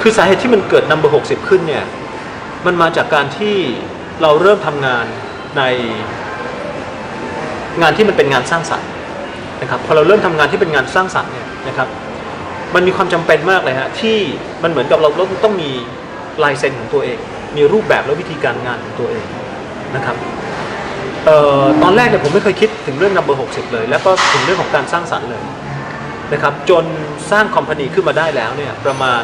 คือสาเหตุที่มันเกิด number 60ขึ้นเนี่ยมันมาจากการที่เราเริ่มทำงานในงานที่มันเป็นงานสร้างสรรค์นะครับพอเราเริ่มทำงานที่เป็นงานสร้างสรรค์เนี่ยนะครับ มันมีความจำเป็นมากเลยฮะที่มันเหมือนกับเราเราต้องมีลายเซ็นของตัวเอง มีรูปแบบและวิธีการงานของตัวเองนะครับเอ่อตอนแรกเนี่ยผมไม่เคยคิดถึงเรื่อง number 60เลย แล้วก็ถึงเรื่องของการสร้างสรรค์เลยนะครับจนสร้างคอมพานีขึ้นมาได้แล้วเนี่ยประมาณ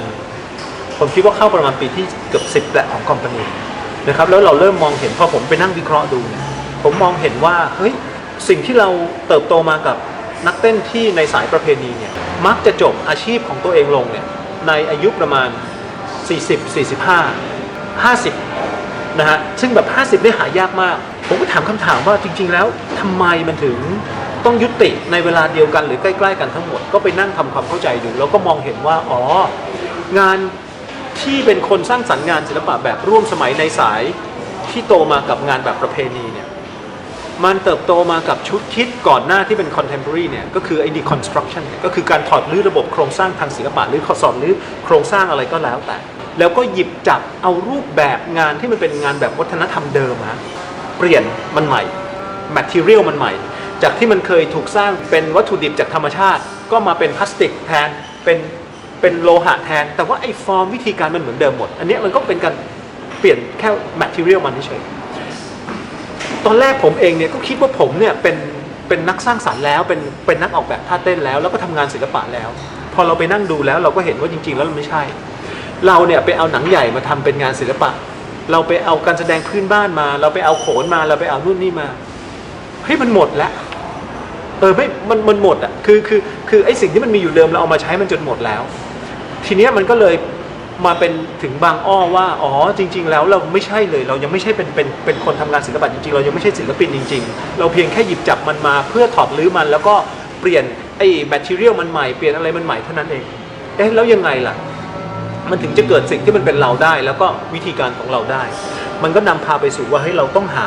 ผมคิดว่าเข้าประมาณปีที่เกือบสิบแหละของคอมพานีนะครับแล้วเราเริ่มมองเห็นพอผมไปนั่งวิเคราะห์ดูเนี่ยผมมองเห็นว่าเฮ้ยสิ่งที่เราเติบโตมากับนักเต้นที่ในสายประเพณีเนี่ยมักจะจบอาชีพของตัวเองลงเนี่ยในอายุประมาณ 40 45 50นะฮะซึ่งแบบ 50ได้หายากมาก ผมก็ถามคำถามว่าจริง ๆ แล้วทำไมมันถึงต้องยุติในเวลาเดียวกันหรือใกล้ ๆ กันทั้งหมดก็ไปนั่งทำความเข้าใจดูแล้วก็มองเห็นว่าอ๋องาน ที่เป็นคนสร้างสรรค์งานศิลปะแบบร่วมสมัยในสายที่โตมากับงานแบบประเพณีเนี่ยมันเติบโตมากับชุดคิดก่อนหน้าที่เป็น contemporary เนี่ยก็คือไอ้ deconstruction เนี่ยก็คือการถอดรื้อระบบโครงสร้างทางศิลปะหรือสอนหรือโครงสร้างอะไรก็แล้วแต่ แล้วก็หยิบจับเอารูปแบบงานที่มันเป็นงานแบบวัฒนธรรมเดิมฮะเปลี่ยนมันใหม่ material มันใหม่ จากที่มันเคยถูกสร้างเป็นวัตถุดิบจากธรรมชาติ ก็มาเป็นพลาสติกแทนเป็น เป็นโลหะแทน แต่ว่าไอ้ฟอร์มวิธีการมันเหมือนเดิมหมด อันเนี้ยมันก็เป็นการเปลี่ยนแค่ material มันเฉยตอนแรกผมเองเนี่ยก็คิดว่าผมเนี่ยเป็นเป็นนักสร้างสรรค์แล้วเป็นเป็นนักออกแบบท่าเต้นแล้ว แล้วก็ทำงานศิลปะแล้ว พอเราไปนั่งดูแล้วเราก็เห็นว่าจริง ๆ แล้วมันไม่ใช่ เราเนี่ยไปเอาหนังใหญ่มาทำเป็นงานศิลปะ เราไปเอาการแสดงพื้นบ้านมา เราไปเอาโขนมาเราไปเอานู่นนี่มาเฮ้ยมันหมดแล้วเออไม่มันมันหมดอะคือคือคือไอ้สิ่งที่มันมีอยู่เดิมเราเอามาใช้มันจนหมดแล้ว ทีเนี้ยมันก็เลยมาเป็นถึงบางอ้อว่าอ๋อจริง ๆ แล้วเราไม่ใช่เลย เรายังไม่ใช่เป็นเป็นเป็นคนทำงานศิลปะจริงๆ เรายังไม่ใช่ศิลปินจริง ๆ เราเพียงแค่หยิบจับมันมาเพื่อถอดรื้อมันแล้วก็เปลี่ยนไอ้แมทเทียลมันใหม่เปลี่ยนอะไรมันใหม่เท่านั้นเองเอ๊ะแล้วยังไงล่ะ มันถึงจะเกิดสิ่งที่มันเป็นเราได้ แล้วก็วิธีการของเราได้ มันก็นำพาไปสู่ว่าให้ยเราต้องหา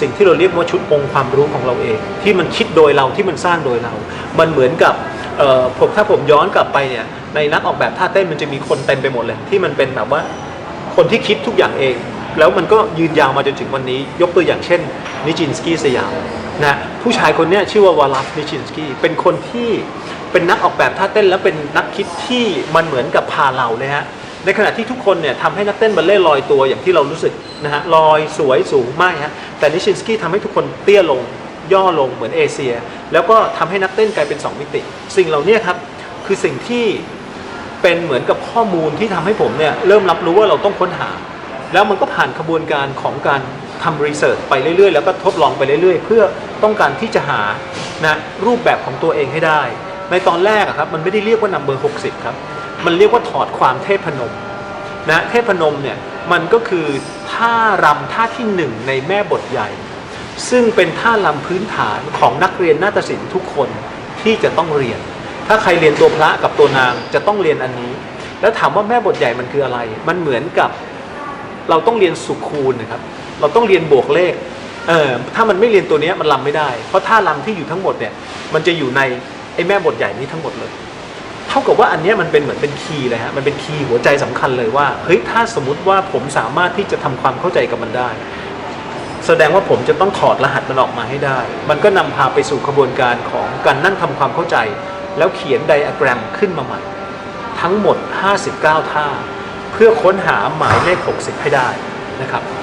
สิ่งที่เราเรียกว่าชุดองค์ความรู้ของเราเอง ที่มันคิดโดยเราที่มันสร้างโดยเรา มันเหมือนกับเอ่อผมถ้าผมย้อนกลับไปเนี่ย ในนักออกแบบท่าเต้นมันจะมีคนเต็มไปหมดเลย ที่มันเป็นแบบว่าคนที่คิดทุกอย่างเอง แล้วมันก็ยืนยาวมาจนถึงวันนี้ ยกตัวอย่างเช่นนิจินสกี้สยามนะผู้ชายคนนี้ชื่อว่าวาลาฟนิจินสกี้เป็นคนที่เป็นนักออกแบบท่าเต้นและเป็นนักคิดที่มันเหมือนกับพาเราเลยฮะในขณะที่ทุกคนเนี่ยทำให้นักเต้นบัลเล่ลอยตัวอย่างที่เรารู้สึกนะฮะลอยสวยสูงไม่ฮะแต่นิชินสกี้ทำให้ทุกคนเตี้ยลงย่อลงเหมือนเอเชีย แล้วก็ทำให้นักเต้นกลายเป็น 2 มิติ สิ่งเหล่านี้ครับ คือสิ่งที่ เป็นเหมือนกับข้อมูลที่ทำให้ผมเนี่ยเริ่มรับรู้ว่าเราต้องค้นหา แล้วมันก็ผ่านกระบวนการของการทำรีเสิร์ชไปเรื่อยๆ แล้วก็ทดลองไปเรื่อยๆ เพื่อต้องการที่จะหานะรูปแบบของตัวเองให้ได้ ในตอนแรกครับมันไม่ได้เรียกว่า number 60 ครับ มันเรียกว่าถอดความเทพนมนะเทพนมเนี่ยมันก็คือท่ารำท่าที่หนึ่งในแม่บทใหญ่ ซึ่งเป็นท่ารำพื้นฐานของนักเรียนนาฏศิลป์ทุกคนที่จะต้องเรียน ถ้าใครเรียนตัวพระกับตัวนางจะต้องเรียนอันนี้ แล้วถามว่าแม่บทใหญ่มันคืออะไร มันเหมือนกับเราต้องเรียนสุขคูณนะครับ เราต้องเรียนบวกเลขเออถ้ามันไม่เรียนตัวนี้มันลำไม่ได้ เพราะท่าลำที่อยู่ทั้งหมดเนี่ยมันจะอยู่ในไอ้แม่บทใหญ่นี้ทั้งหมดเลย เท่ากับว่าอันนี้มันเป็นเหมือนเป็นคีย์เลยฮะมันเป็นคีย์หัวใจสำคัญเลยว่าเฮ้ยถ้าสมมติว่าผมสามารถที่จะทำความเข้าใจกับมันได้ แสดงว่าผมจะต้องถอดรหัสมันออกมาให้ได้ มันก็นำพาไปสู่กระบวนการของการนั่งทำความเข้าใจ แล้วเขียนไดอะแกรมขึ้นมาใหม่ ทั้งหมด 59 ท่า เพื่อค้นหาหมายเลข 60 ให้ได้นะครับ